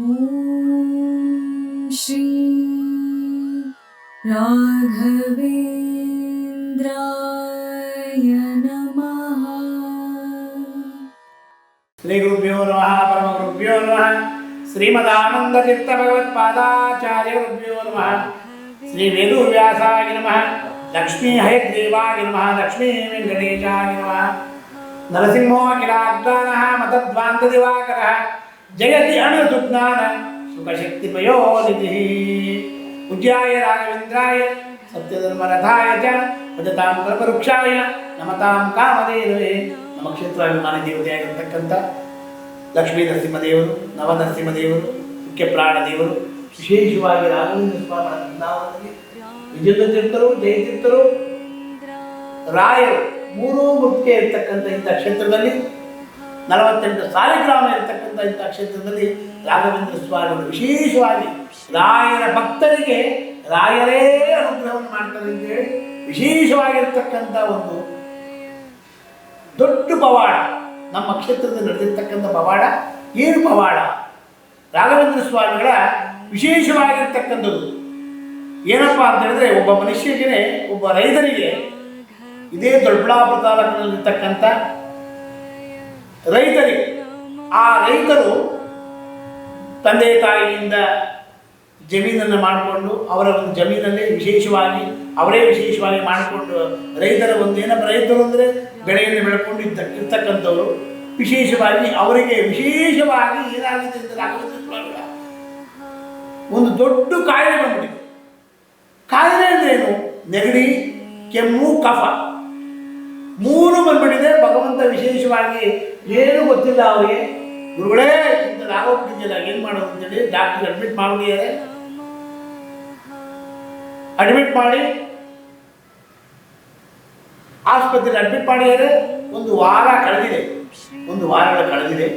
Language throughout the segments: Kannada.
ॐ श्री राघवेन्द्राय नमः। श्रीगुरुभ्यो नमः, परमगुरुभ्यो नमः श्रीमदानन्दचित्तभगवत्पादाचार्यगुरुभ्यो नमः, श्रीवेदुव्यासाय नमः लक्ष्मी हयग्रीवाय नमः लक्ष्मी वेङ्कटेशाय नमः नरसिंहो किलाग्दानः मतद्वान्तदिवाकरः ಜಯತಿ ಅಣುಸುಜ್ಞಾನ ಸುಖಶಕ್ತಿಪಯೋನಿಧಿಃ ಪೂಜ್ಯಾಯ ರಾಘವೇಂದ್ರಾಯ ಸತ್ಯಧರ್ಮರಥಾಯ ಚ ಭಜತಾಂ ಕಲ್ಪವೃಕ್ಷಾಯ ನಮತಾಂ ಕಾಮದೇವೇ ನಮ್ಮ ಕ್ಷೇತ್ರಾಭಿಮಾನಿ ದೇವತೆಯಾಗಿರ್ತಕ್ಕಂಥ ಲಕ್ಷ್ಮೀ ನರಸಿಂಹದೇವರು, ನವ ನರಸಿಂಹದೇವರು, ಮುಖ್ಯ ಪ್ರಾಣದೇವರು ವಿಶೇಷವಾಗಿ ರಾಘವೇಂದ್ರ ಸ್ವಾಮಿ ಬೃಂದಾವನದಲ್ಲಿ ವಿಜಯ ತೀರ್ಥರು ಜಯತೀರ್ಥರು ರಾಯರು ಮೂರೂ ಮುಖ್ಯ ಇರ್ತಕ್ಕಂಥ ಇಂಥ ಕ್ಷೇತ್ರದಲ್ಲಿ ನಲವತ್ತೆಂಟು ಸಾಲಿಗ್ರಾಮ ಇರತಕ್ಕಂಥ ಇಂಥ ಕ್ಷೇತ್ರದಲ್ಲಿ ರಾಘವೇಂದ್ರ ಸ್ವಾಮಿಗಳು ವಿಶೇಷವಾಗಿ ರಾಯರ ಭಕ್ತರಿಗೆ ರಾಯರೇ ಅನುಗ್ರಹವನ್ನು ಮಾಡ್ತಾರೆ ಅಂತೇಳಿ ವಿಶೇಷವಾಗಿರ್ತಕ್ಕಂಥ ಒಂದು ದೊಡ್ಡ ಪವಾಡ, ನಮ್ಮ ಕ್ಷೇತ್ರದಲ್ಲಿ ನಡೆದಿರ್ತಕ್ಕಂಥ ಪವಾಡ ಏನು ಪವಾಡ? ರಾಘವೇಂದ್ರ ಸ್ವಾಮಿಗಳ ವಿಶೇಷವಾಗಿರ್ತಕ್ಕಂಥದ್ದು. ಏನಪ್ಪ ಅಂತ ಹೇಳಿದ್ರೆ ಒಬ್ಬ ಮನುಷ್ಯನಿಗೆ, ಒಬ್ಬ ರೈತರಿಗೆ ಇದೇ ದೊಡ್ಡಬಳ್ಳಾಪುರ ತಾಲೂಕಿನಲ್ಲಿರ್ತಕ್ಕಂಥ ರೈತರಿಗೆ. ಆ ರೈತರು ತಂದೆ ತಾಯಿಯಿಂದ ಜಮೀನನ್ನು ಮಾಡಿಕೊಂಡು ಅವರ ಒಂದು ಜಮೀನಲ್ಲಿ ವಿಶೇಷವಾಗಿ, ಅವರೇ ವಿಶೇಷವಾಗಿ ಮಾಡಿಕೊಂಡು ರೈತರ ಒಂದು ಏನಪ್ಪ ರೈತರು ಅಂದರೆ ಬೆಳೆಯನ್ನು ಬೆಳ್ಕೊಂಡು ಇದ್ದ ಇರ್ತಕ್ಕಂಥವ್ರು, ವಿಶೇಷವಾಗಿ ಅವರಿಗೆ ವಿಶೇಷವಾಗಿ ಏನಾಗುತ್ತೆ ರಾಘವೇಂದ್ರ ಒಂದು ದೊಡ್ಡ ಕಾಯಿಲೆ ಬಂದ್ಬಿಟ್ಟಿದೆ. ಕಾಯಿಲೆ ಏನು? ನೆಗಡಿ, ಕೆಮ್ಮು, ಕಫ. ಮೂರು ಬಂದ್ಬಿಟ್ಟಿದೆ. ಭಗವಂತ ವಿಶೇಷವಾಗಿ ಏನು ಗೊತ್ತಿಲ್ಲ ಅವರಿಗೆ. ಗುರುಗಳೇ, ಇಂಥ ಆಗೋಗ್ಬಿಟ್ಟಿದೆಯಲ್ಲ ಏನು ಮಾಡೋದು ಅಂತೇಳಿ ಡಾಕ್ಟರ್ ಅಡ್ಮಿಟ್ ಮಾಡಿದ್ದಾರೆ ಅಡ್ಮಿಟ್ ಮಾಡಿ. ಆಸ್ಪತ್ರೆಯಲ್ಲಿ ಅಡ್ಮಿಟ್ ಮಾಡಿದ್ದಾರೆ ಒಂದು ವಾರ ಕಳೆದಿದೆ. ಒಂದು ವಾರಗಳ ಕಳೆದಿದೆ.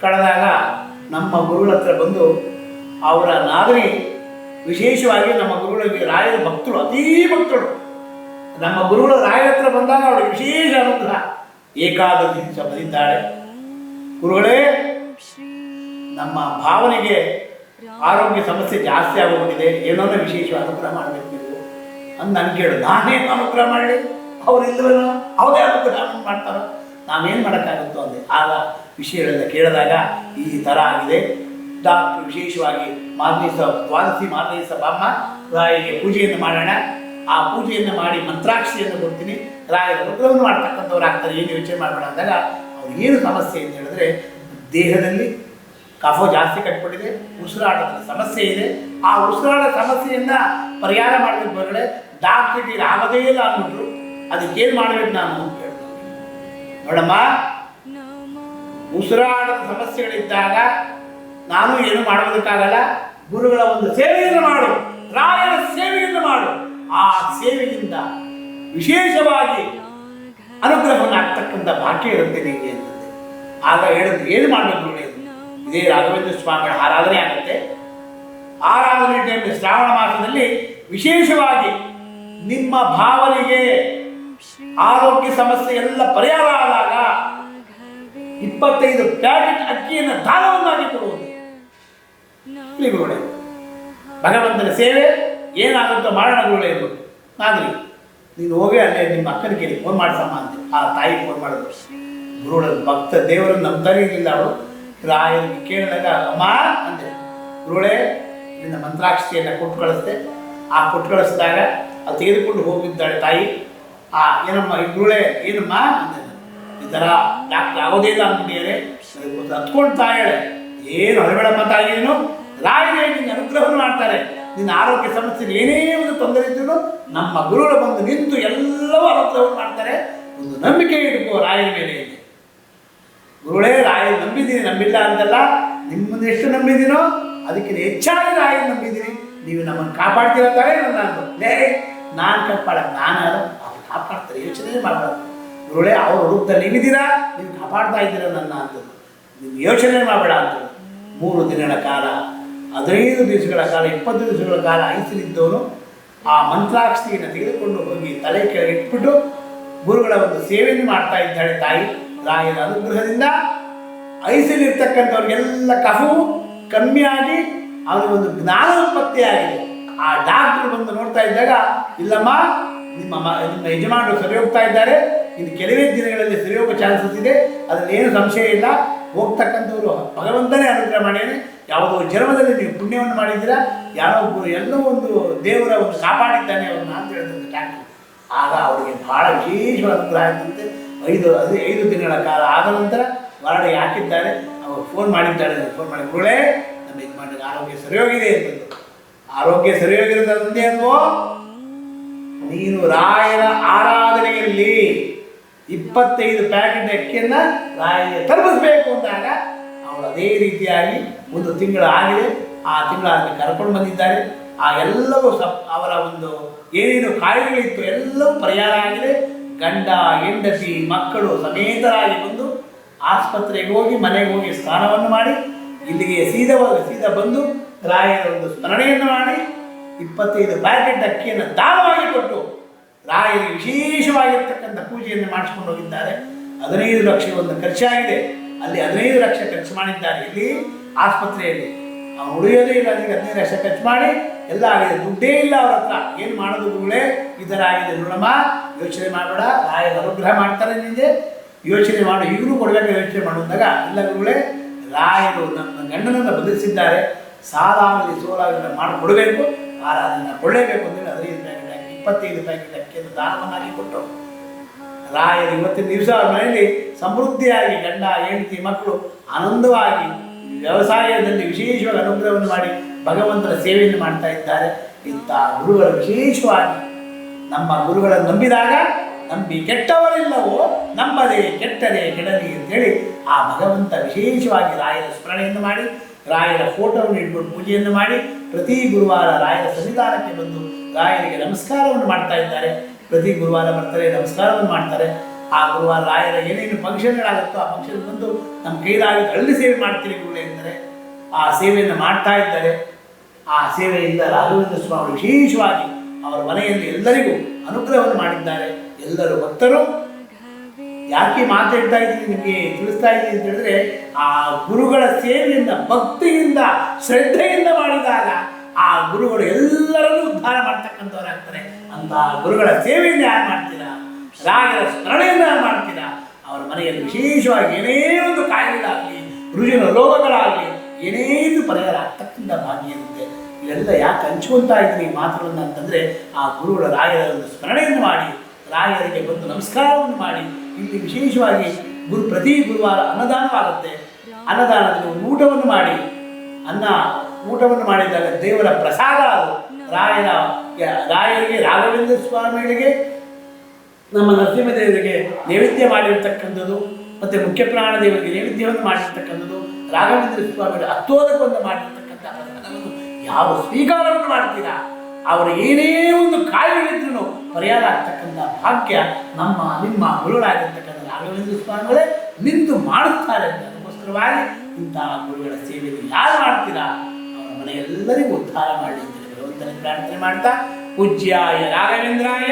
ಕಳೆದಾಗ ನಮ್ಮ ಗುರುಗಳ ಹತ್ರ ಬಂದು ಅವರ ನಾಗರಿ ವಿಶೇಷವಾಗಿ ನಮ್ಮ ಗುರುಗಳಿಗೆ ರಾಯರ ಭಕ್ತರು, ಅತೀ ಭಕ್ತರು. ನಮ್ಮ ಗುರುಗಳ ರಾಯರತ್ರ ಬಂದಾಗ ಅವಳು ವಿಶೇಷ ಅನುಗ್ರಹ. ಏಕಾದಶಿ ಬಂದಿದ್ದಾಳೆ ಗುರುಗಳೇ, ನಮ್ಮ ಭಾವನೆಗೆ ಆರೋಗ್ಯ ಸಮಸ್ಯೆ ಜಾಸ್ತಿ ಆಗೋಗಿದೆ. ಏನೋ ವಿಶೇಷ ಅನುಗ್ರಹ ಮಾಡಬೇಕು ಅಂತ ನಾನು ಕೇಳು ನಾನೇನು ಅನುಗ್ರಹ ಮಾಡಲಿ? ಅವ್ರು ಇಲ್ಲವೇನೋ ಅವರೇ ಅನುಗ್ರಹ ಮಾಡ್ತಾರೋ? ನಾವೇನು ಮಾಡೋಕ್ಕಾಗುತ್ತೋ ಅಂದೆ. ಆಗ ವಿಷಯಗಳೆಲ್ಲ ಕೇಳಿದಾಗ ಈ ಥರ ಆಗಿದೆ. ಡಾಕ್ಟರ್ ವಿಶೇಷವಾಗಿ ಮಾರನೇ ದ್ವಾದಿಸಿ ದ್ವಾದಶಿ ಮಾರನೇ ಬಾಮ್ಮ ರಾಯಿಗೆ ಪೂಜೆಯನ್ನು ಮಾಡೋಣ. ಆ ಪೂಜೆಯನ್ನು ಮಾಡಿ ಮಂತ್ರಾಕ್ಷಿಯನ್ನು ಕೊಡ್ತೀನಿ. ರಾಯರ ಅನುಗ್ರಹವನ್ನು ಮಾಡ್ತಕ್ಕಂಥವ್ರು ಆಗ್ತಾರೆ. ಏನು ಯೋಚನೆ ಮಾಡಬೇಡ ಅಂದಾಗ ಅವ್ರು ಏನು ಸಮಸ್ಯೆ ಅಂತ ಹೇಳಿದ್ರೆ ದೇಹದಲ್ಲಿ ಕಫ ಜಾಸ್ತಿ ಕಟ್ಬಿಟ್ಟಿದೆ, ಉಸಿರಾಟದ ಸಮಸ್ಯೆ ಇದೆ. ಆ ಉಸಿರಾಟ ಸಮಸ್ಯೆಯನ್ನ ಪರಿಹಾರ ಮಾಡಬೇಕು ಹೊರಗಡೆ ಡಾಕ್ಟ್ರಿಗೆ ಆಗದೇ ಇಲ್ಲ ಅಂದ್ಬಿಟ್ರು. ಅದಕ್ಕೇನು ಮಾಡಬೇಕು ನಾನು ಅಂತ ಹೇಳಿದ್ರು ನೋಡಮ್ಮ, ಉಸಿರಾಟದ ಸಮಸ್ಯೆಗಳಿದ್ದಾಗ ನಾನು ಏನು ಮಾಡೋದಕ್ಕಾಗಲ್ಲ. ಗುರುಗಳ ಒಂದು ಸೇವೆಯನ್ನು ಮಾಡು. ರಾಯರ ಸೇವೆಯನ್ನು ಮಾಡು. ಆ ಸೇವೆಯಿಂದ ವಿಶೇಷವಾಗಿ ಅನುಗ್ರಹವನ್ನು ಆಗ್ತಕ್ಕಂಥ ಭಾಗ್ಯ ಇರುತ್ತೆ ನಿಮಗೆ ಅಂತಂದೆ. ಆಗ ಹೇಳಿದ್ರು, ಏನು ಮಾಡಬೇಕು. ಇದೇ ರಾಘವೇಂದ್ರ ಸ್ವಾಮಿಗಳ ಆರಾಧನೆ ಆಗುತ್ತೆ. ಆರಾಧನೆ ಟೈಮ್ ಶ್ರಾವಣ ಮಾಸದಲ್ಲಿ ವಿಶೇಷವಾಗಿ ನಿಮ್ಮ ಭಾವನೆಗೆ ಆರೋಗ್ಯ ಸಮಸ್ಯೆ ಎಲ್ಲ ಪರಿಹಾರ ಆದಾಗ ಇಪ್ಪತ್ತೈದು ಪ್ಯಾಕೆಟ್ ಅಕ್ಕಿಯನ್ನು ದಾನವನ್ನಾಗಿ ಕೊಡುವುದು. ಭಗವಂತನ ಸೇವೆ ಏನಾಗುತ್ತೋ ಮಾಡೋಣ ಎಂದು ನಾನು ನೀನು ಹೋಗಿ ಅಲ್ಲೇ ನಿಮ್ಮ ಅಕ್ಕನ ಕೇಳಿ ಫೋನ್ ಮಾಡ್ಸಮ್ಮ ಅಂತ. ಆ ತಾಯಿ ಫೋನ್ ಮಾಡಿದ್ರು ಗುರುಗಳ ಭಕ್ತ ದೇವರನ್ನು ನಂಬ್ತಾನೆ ಇರಲಿಲ್ಲ ಅವಳು. ರಾಯನಿಗೆ ಕೇಳಿದಾಗ, ಅಮ್ಮ, ಅಂದೆ. ಗುರುಗಳೇ ನಿನ್ನ ಮಂತ್ರಾಕ್ಷತೆಯನ್ನು ಕೊಟ್ಟು ಕಳಿಸ್ದೆ ಆ ಕೊಟ್ಟು ಕಳಿಸಿದಾಗ ಅದು ತೆಗೆದುಕೊಂಡು ಹೋಗಿದ್ದಾಳೆ ತಾಯಿ. ಆ, ಏನಮ್ಮ, ಈ ಗುರುಳೆ ಏನಮ್ಮ? ಅಂದೆ. ಈ ಥರ ಡಾಕ್ಟರ್ ಆಗೋದೇ ಇಲ್ಲ ಅಂದ್ಬಿಟ್ಟಿದ್ದಾರೆ ಹತ್ಕೊಂಡು ಹೇಳೆ. ಏನು ಹೊರಬೇಡಮ್ಮ ತಾಯಿ ಏನು ರಾಯನೇ ನಿನ್ನ ಅನುಗ್ರಹ ಮಾಡ್ತಾರೆ. ನಿನ್ನ ಆರೋಗ್ಯ ಸಮಸ್ಯೆ ಏನೇ ಒಂದು ತೊಂದರೆ ಇದ್ರೂ ನಮ್ಮ ಗುರುಗಳು ಬಂದು ನಿಂತು ಎಲ್ಲವೂ ಅನುಗ್ರಹವನ್ನು ಮಾಡ್ತಾರೆ. ಒಂದು ನಂಬಿಕೆ ಇಟ್ಕೋ ರಾಯರ ಮೇಲೆ. ಗುರುಗಳೇ ರಾಯ ನಂಬಿದ್ದೀನಿ, ನಂಬಿಲ್ಲ ಅಂತಲ್ಲ, ನಿಮ್ಮನ್ನು ಎಷ್ಟು ನಂಬಿದ್ದೀನೋ ಅದಕ್ಕಿಂತ ಹೆಚ್ಚಾಗಿ ರಾಯ ನಂಬಿದ್ದೀನಿ. ನೀವು ನಮ್ಮನ್ನು ಕಾಪಾಡ್ತೀರ ತಾನೇ ನನ್ನ. ಲೇ, ನಾನು ಕಾಪಾಡ ನಾನು ಅವ್ರು ಕಾಪಾಡ್ತಾರೆ, ಯೋಚನೆ ಮಾಡಬಾರ್ದು. ಗುರುಗಳೇ, ಅವ್ರ ರೂಪದಲ್ಲಿ ನೀವಿದ್ದೀರಾ ನೀವು ಕಾಪಾಡ್ತಾ ಇದ್ದೀರಾ ನನ್ನ ನೀವು ಯೋಚನೆ ಮಾಡಬೇಡ ಅಂತ. ಮೂರು ದಿನಗಳ ಕಾಲ ಹದಿನೈದು ದಿವಸಗಳ ಕಾಲ, ಇಪ್ಪತ್ತು ದಿವಸಗಳ ಕಾಲ ಐಸಲಿದ್ದವನು ಆ ಮಂತ್ರಾಕ್ಷಿಯನ್ನು ತೆಗೆದುಕೊಂಡು ಹೋಗಿ ತಲೆ ಕೆಳಗೆ ಇಟ್ಬಿಟ್ಟು ಗುರುಗಳ ಒಂದು ಸೇವೆಯನ್ನು ಮಾಡ್ತಾ ಇದ್ದಾಳೆ ತಾಯಿ. ರಾಯನ ಅನುಗ್ರಹದಿಂದ ಐಸಲಿರ್ತಕ್ಕಂಥವ್ರಿಗೆಲ್ಲ ಕಫವು ಕಮ್ಮಿಯಾಗಿ ಅವನಿಗೆ ಒಂದು ಜ್ಞಾನ ಉತ್ಪತ್ತಿಯಾಗಿದೆ ಆ ಡಾಕ್ಟರ್ ಬಂದು ನೋಡ್ತಾ ಇದ್ದಾಗ, ಇಲ್ಲಮ್ಮ, ನಿಮ್ಮ ನಿಮ್ಮ ಯಜಮಾನರು ಸರಿ ಹೋಗ್ತಾ ಇದ್ದಾರೆ. ಇನ್ನು ಕೆಲವೇ ದಿನಗಳಲ್ಲಿ ಸರಿಯೋಗ ಚಾನ್ಸಸ್ ಇದೆ ಅದರಲ್ಲಿ ಏನು ಸಂಶಯ ಇಲ್ಲ. ಹೋಗ್ತಕ್ಕಂಥವ್ರು ಭಗವಂತನೇ ಅನುಗ್ರಹ ಮಾಡ್ಯಾನೆ. ಯಾವುದೋ ಜನ್ಮದಲ್ಲಿ ನೀವು ಪುಣ್ಯವನ್ನು ಮಾಡಿದ್ದೀರಾ? ಯಾರೋ ಒಬ್ಬರು ಎಲ್ಲೋ ಒಂದು ದೇವರ ಒಂದು ಕಾಪಾಡಿದ್ದಾನೆ ಅವ್ರನ್ನ ಅಂತ ಹೇಳಿದಂಥ ಡಾಕ್ಟರ್ ಆಗ ಅವರಿಗೆ ಬಹಳ ವಿಶೇಷವಾದ ಅನುಗ್ರಹ ಆಗ್ತಂತೆ ಐದು, ಅದು ಐದು ದಿನಗಳ ಕಾಲ ಆದ ನಂತರ ಮರಳಿ ಹಾಕಿದ್ದಾರೆ ಅವರು ಫೋನ್ ಮಾಡಿದ್ದಾರೆ. ಫೋನ್ ಮಾಡಿ, ಗುರುಗಳೇ, ನಮ್ಮ ಯಜಮಾನಿಗೆ ಆರೋಗ್ಯ ಸರಿಯೋಗಿದೆ ಅಂತಂದು ಆರೋಗ್ಯ ಸರಿ ಹೋಗಿರೋದು ಅಂದೇ ನೀನು ರಾಯರ ಆರಾಧನೆಯಲ್ಲಿ ಇಪ್ಪತ್ತೈದು ಪ್ಯಾಕೆಟ್ ಅಕ್ಕಿಯನ್ನ ರಾಯಿಗೆ ತಲುಪಿಸ್ಬೇಕು ಅಂದಾಗ ಅವಳು ಅದೇ ರೀತಿಯಾಗಿ ಒಂದು ತಿಂಗಳು ಆಗಿದೆ. ಆ ತಿಂಗಳಾಗಿ ಕರ್ಕೊಂಡು ಬಂದಿದ್ದಾರೆ. ಆ ಎಲ್ಲವೂ ಸಪ್ ಅವರ ಒಂದು ಏನೇನು ಕಾಯಿಲೆಗಳಿತ್ತು ಎಲ್ಲವೂ ಪರಿಹಾರ ಆಗಿದೆ. ಗಂಡ, ಹೆಂಡತಿ, ಮಕ್ಕಳು ಸಮೇತರಾಗಿ ಬಂದು ಆಸ್ಪತ್ರೆಗೆ ಹೋಗಿ, ಮನೆಗೆ ಹೋಗಿ ಸ್ನಾನವನ್ನು ಮಾಡಿ, ಇಲ್ಲಿಗೆ ಸೀದಾ ಸೀದಾ ಬಂದು ರಾಯರ ಒಂದು ಸ್ಮರಣೆಯನ್ನು ಮಾಡಿ ಇಪ್ಪತ್ತೈದು ಪ್ಯಾಕೆಟ್ ಅಕ್ಕಿಯನ್ನು ದಾನವಾಗಿ ಕೊಟ್ಟು ರಾಯರಿಗೆ ವಿಶೇಷವಾಗಿರ್ತಕ್ಕಂಥ ಪೂಜೆಯನ್ನು ಮಾಡಿಸ್ಕೊಂಡು ಹೋಗಿದ್ದಾರೆ. ಹದಿನೈದು ಲಕ್ಷ ಒಂದು ಖರ್ಚಾಗಿದೆ. ಅಲ್ಲಿ ಹದಿನೈದು ಲಕ್ಷ ಖರ್ಚು ಮಾಡಿದ್ದಾರೆ. ಇಲ್ಲಿ ಆಸ್ಪತ್ರೆಯಲ್ಲಿ. ಅವ್ನು ಉಳಿಯೋದೇ ಇಲ್ಲ ಅದಕ್ಕೆ ಹದಿನೈದು ಲಕ್ಷ ಖರ್ಚು ಮಾಡಿ ಎಲ್ಲ ಆಗಿದೆ. ದುಡ್ಡೇ ಇಲ್ಲ ಅವ್ರ ಹತ್ರ. ಏನು ಮಾಡೋದು ಗುರುಗಳೇ? ಈ ಥರ ಆಗಿದೆ ನೋಡಮ್ಮ. ಯೋಚನೆ ಮಾಡಬೇಡ. ರಾಯರ ಅನುಗ್ರಹ ಮಾಡ್ತಾರೆ ನಿಂದೆ. ಯೋಚನೆ ಮಾಡು. ಈಗಲೂ ಕೊಡಬೇಕು ಯೋಚನೆ ಮಾಡುವಾಗ, ಇಲ್ಲ ಗುರುಗಳೇ, ರಾಯರು ನನ್ನ ಗಂಡನನ್ನು ಬದಲಿಸಿದ್ದಾರೆ ಸಾಲಾಗಲಿ ಸೋಲಾಗಲಿ ಮಾಡಿಕೊಡಬೇಕು. ಆರಾಧನೆ ಕೊಡಲೇಬೇಕು ಅಂತೇಳಿ ಹದಿನೈದು ಪ್ಯಾಕೆಟ್ ಇಪ್ಪತ್ತೈದು ಪ್ಯಾಕೆಟ್ ಅಕ್ಕಿಯನ್ನು ದಾನವನ್ನಾಗಿ ಕೊಟ್ಟು ರಾಯರು ಇವತ್ತಿನ ದಿವಸ ಮನೆಯಲ್ಲಿ ಸಮೃದ್ಧಿಯಾಗಿ ಗಂಡ, ಹೆಂಡತಿ, ಮಕ್ಕಳು ಆನಂದವಾಗಿ ವ್ಯವಸಾಯದಲ್ಲಿ ವಿಶೇಷವಾಗಿ ಅನುಗ್ರಹವನ್ನು ಮಾಡಿ ಭಗವಂತನ ಸೇವೆಯನ್ನು ಮಾಡ್ತಾ ಇದ್ದಾರೆ. ಇಂಥ ಗುರುಗಳು ವಿಶೇಷವಾಗಿ ನಮ್ಮ ಗುರುಗಳನ್ನು ನಂಬಿದಾಗ ನಂಬಿ ಕೆಟ್ಟವರೆಲ್ಲವೋ ನಂಬದೆ ಕೆಟ್ಟರೆ ಕೆಡಲಿ ಅಂತೇಳಿ ಆ ಭಗವಂತ ವಿಶೇಷವಾಗಿ ರಾಯರ ಸ್ಮರಣೆಯನ್ನು ಮಾಡಿ, ರಾಯರ ಫೋಟೋವನ್ನು ಇಟ್ಕೊಂಡು ಪೂಜೆಯನ್ನು ಮಾಡಿ ಪ್ರತಿ ಗುರುವಾರ ರಾಯರ ಸನ್ನಿಧಾನಕ್ಕೆ ಬಂದು ರಾಯರಿಗೆ ನಮಸ್ಕಾರವನ್ನು ಮಾಡ್ತಾ ಇದ್ದಾರೆ. ಪ್ರತಿ ಗುರುವಾರ ಬರ್ತಾರೆ, ನಮಸ್ಕಾರವನ್ನು ಮಾಡ್ತಾರೆ. ಆ ಗುರುವಾರ ರಾಯರ ಏನೇನು ಫಂಕ್ಷನ್ಗಳಾಗುತ್ತೋ ಆ ಫಂಕ್ಷನ್ ಬಂದು ನಮ್ಮ ಕೈದಾಗಿ ಹಳ್ಳಿ ಸೇವೆ ಮಾಡ್ತೀರಿ ಗುರುಗಳೇ ಎಂದರೆ, ಆ ಸೇವೆಯನ್ನು ಮಾಡ್ತಾ ಇದ್ದಾರೆ. ಆ ಸೇವೆಯಿಂದ ರಾಘವೇಂದ್ರ ಸ್ವಾಮಿ ವಿಶೇಷವಾಗಿ ಅವರ ಮನೆಯಲ್ಲಿ ಎಲ್ಲರಿಗೂ ಅನುಗ್ರಹವನ್ನು ಮಾಡಿದ್ದಾರೆ. ಎಲ್ಲರೂ ಭಕ್ತರು. ಯಾಕೆ ಮಾತಾಡ್ತಾ ಇದ್ದೀನಿ, ನಿಮಗೆ ತಿಳಿಸ್ತಾ ಇದ್ದೀನಿ ಅಂತ ಹೇಳಿದ್ರೆ, ಆ ಗುರುಗಳ ಸೇವೆಯಿಂದ, ಭಕ್ತಿಯಿಂದ, ಶ್ರದ್ಧೆಯಿಂದ ಮಾಡಿದಾಗ ಆ ಗುರುಗಳು ಎಲ್ಲರನ್ನೂ ಉದ್ಧಾರ ಮಾಡ್ತಕ್ಕಂಥವ್ರಾಗ್ತಾರೆ. ಅಂತ ಗುರುಗಳ ಸೇವೆಯನ್ನು ಯಾರು ಮಾಡ್ತೀರಾ? ರಾಯರ ಸ್ಮರಣೆಯನ್ನು ಯಾರು ಮಾಡ್ತೀರಾ? ಅವರ ಮನೆಯಲ್ಲಿ ವಿಶೇಷವಾಗಿ ಏನೇ ಒಂದು ಕಾಯಿಲೆಗಳಾಗಲಿ, ರುಜಿನ ರೋಗಗಳಾಗಲಿ ಏನೇನು ಪರಿಹಾರ ಆಗ್ತಕ್ಕಂಥ ಭಾಗಿಯಂತೆ ಇವೆಲ್ಲ ಯಾಕೆ ಹಂಚ್ಕೊಳ್ತಾ ಇದ್ದೀನಿ ಮಾತುಗಳನ್ನು ಅಂತಂದರೆ, ಆ ಗುರುಗಳ ರಾಯರ ಒಂದು ಸ್ಮರಣೆಯನ್ನು ಮಾಡಿ, ರಾಯರಿಗೆ ಬಂದು ನಮಸ್ಕಾರವನ್ನು ಮಾಡಿ, ಇಲ್ಲಿ ವಿಶೇಷವಾಗಿ ಗುರು ಪ್ರತಿ ಗುರುವಾರ ಅನ್ನದಾನವಾಗುತ್ತೆ. ಅನ್ನದಾನದಲ್ಲಿ ಊಟವನ್ನು ಮಾಡಿ, ಅನ್ನ ಊಟವನ್ನು ಮಾಡಿದಾಗ ದೇವರ ಪ್ರಸಾದ ಅದು. ರಾಯರ ರಾಯರಿಗೆ ರಾಘವೇಂದ್ರ ಸ್ವಾಮಿಗಳಿಗೆ, ನಮ್ಮ ನರಸಿಂಹದೇವರಿಗೆ ನೈವೇದ್ಯ ಮಾಡಿರ್ತಕ್ಕಂಥದ್ದು, ಮತ್ತು ಮುಖ್ಯ ಪ್ರಾಣ ದೇವರಿಗೆ ನೈವೇದ್ಯವನ್ನು ಮಾಡಿರ್ತಕ್ಕಂಥದ್ದು, ರಾಘವೇಂದ್ರ ಸ್ವಾಮಿಗಳ ಅತ್ತೋದಕ್ಕೊಂದು ಮಾಡಿರ್ತಕ್ಕಂಥ ಯಾವ ಸ್ವೀಕಾರವನ್ನು ಮಾಡ್ತೀರಾ? ಅವರ ಏನೇ ಒಂದು ಕಾಯಿಲೆಗಿದ್ರು ಪರಿಹಾರ ಆಗ್ತಕ್ಕಂಥ ಭಾಗ್ಯ ನಮ್ಮ, ನಿಮ್ಮ ಗುರುಗಳಾಗಿರ್ತಕ್ಕಂಥ ರಾಘವೇಂದ್ರ ಸ್ವಾಮಿಗಳೇ ನಿಂತು ಮಾಡುತ್ತಾರೆ ಅಂತ ಅದಕ್ಕೋಸ್ಕರವಾಗಿ ಇಂತಹ ಗುರುಗಳ ಸೇವೆಯನ್ನು ಯಾರು ಮಾಡ್ತೀರಾ? ಅವರ ಮನೆಯೆಲ್ಲರಿಗೂ ಉದ್ಧಾರ ಮಾಡಲಿ ಭಗವಂತನ ಪ್ರಾರ್ಥನೆ ಮಾಡ್ತಾ, ಪೂಜ್ಯಾಯ ರಾಘವೇಂದ್ರಾಯ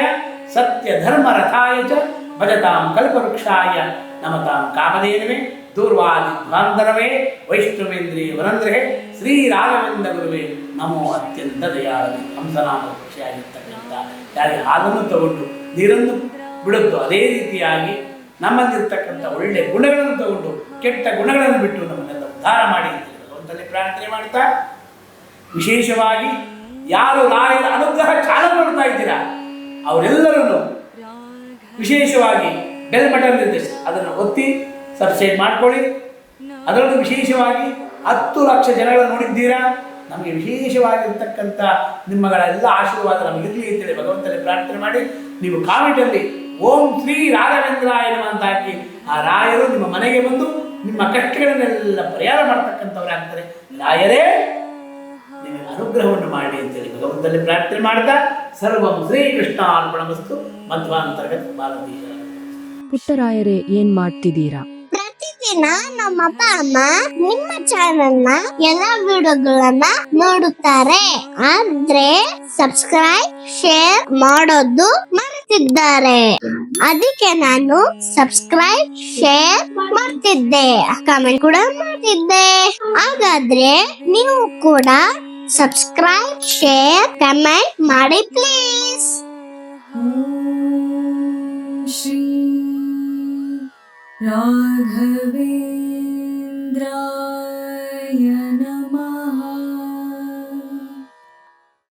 ಸತ್ಯ ಧರ್ಮ ರಥಾಯ ಚ, ಭಜತಾಂ ಕಲ್ಪವೃಕ್ಷಾಯ, ನಮತಾಂ ಕಾಮಧೇನವೇ ದೂರ್ವಾದಿ ಧ್ವಾಂತರವೇ ವೈಷ್ಣವೇಂದ್ರಿಯ ವನಂದ್ರೆ ಶ್ರೀ ರಾಘವೇಂದ್ರ ಗುರುವೇ ನಮೋ ಅತ್ಯಂತ ದಯಾಳು ಹಂಸನಾಮ ಪಕ್ಷಿಯಾಗಿರ್ತಕ್ಕಂಥ ಯಾರಿಗೆ ಹಾಲನ್ನು ತಗೊಂಡು ನೀರನ್ನು ಬಿಡುತ್ತೋ ಅದೇ ರೀತಿಯಾಗಿ ನಮ್ಮಲ್ಲಿರ್ತಕ್ಕಂಥ ಒಳ್ಳೆ ಗುಣಗಳನ್ನು ತಗೊಂಡು ಕೆಟ್ಟ ಗುಣಗಳನ್ನು ಬಿಟ್ಟು ನಮ್ಮನ್ನೆಲ್ಲ ಉದ್ಧಾರ ಮಾಡಿ ಅಂತ ಭಗವಂತನಲ್ಲಿ ಪ್ರಾರ್ಥನೆ ಮಾಡ್ತಾ, ವಿಶೇಷವಾಗಿ ಯಾರು ರಾಯರ ಅನುಗ್ರಹ ಚಾಲನೆ ಮಾಡ್ತಾ ಇದ್ದೀರಾ? ಅವರೆಲ್ಲರನ್ನು ವಿಶೇಷವಾಗಿ ಬೆಲ್ ಬಟನ್ ನಿರ್ದೇಶ ಅದನ್ನು ಒತ್ತಿ ಸಬ್ಸ್ಕ್ರೈಬ್ ಮಾಡ್ಕೊಳ್ಳಿ. ಅದರಲ್ಲೂ ವಿಶೇಷವಾಗಿ ಹತ್ತು ಲಕ್ಷ ಜನಗಳನ್ನು ನೋಡಿದ್ದೀರಾ? ನಮಗೆ ವಿಶೇಷವಾಗಿರ್ತಕ್ಕಂಥ ನಿಮ್ಮಗಳ ಎಲ್ಲ ಆಶೀರ್ವಾದ ನಮಗಿರಲಿ ಅಂತೇಳಿ ಭಗವಂತನೇ ಪ್ರಾರ್ಥನೆ ಮಾಡಿ ನೀವು ಕಾಮೆಂಟಲ್ಲಿ ಓಂ ಶ್ರೀ ರಾಘವೇಂದ್ರಾಯ ಅಂತ ಹಾಕಿ ಆ ರಾಯರು ನಿಮ್ಮ ಮನೆಗೆ ಬಂದು ನಿಮ್ಮ ಕಷ್ಟಗಳನ್ನೆಲ್ಲ ಪರಿಹಾರ ಮಾಡ್ತಕ್ಕಂಥವ್ರಾಗ್ತಾರೆ. ರಾಯರೇ, ನಿಮಗೆ ಅನುಗ್ರಹವನ್ನು ಮಾಡಿ ಅಂತೇಳಿ ಪ್ರಾರ್ಥನೆ ಮಾಡ್ತಾ ಸರ್ವಂ ಶ್ರೀಕೃಷ್ಣ ಅರ್ಪಣಮಸ್ತು ಮಧ್ವಾಂತರ್ಗತ ಭಾರತೀಯ ಪುಟ್ಟರಾಯರೇ ಏನ್ ಮಾಡ್ತಿದ್ದೀರಾ? ಪ್ರತಿದಿನ ದಿನ ನಮ್ಮ ಅಪ್ಪ ಅಮ್ಮ ನಿಮ್ಮ ಚಾನೆಲ್ನ ಎಲ್ಲಾ ವಿಡಿಯೋಗಳನ್ನ ನೋಡುತ್ತಾರೆ. ಆದ್ರೆ ಸಬ್ಸ್ಕ್ರೈಬ್ ಶೇರ್ ಮಾಡೋದು ಮರೆತಿದ್ದಾರೆ. ಅದಕ್ಕೆ ನಾನು ಸಬ್ಸ್ಕ್ರೈಬ್ ಶೇರ್ ಮಾಡ್ತಿದ್ದೆ. ಕಮೆಂಟ್ ಕೂಡ ಮಾಡ್ತಿದ್ದೆ. ಹಾಗಾದ್ರೆ ನೀವು ಕೂಡ subscribe, share, comment, Mari please.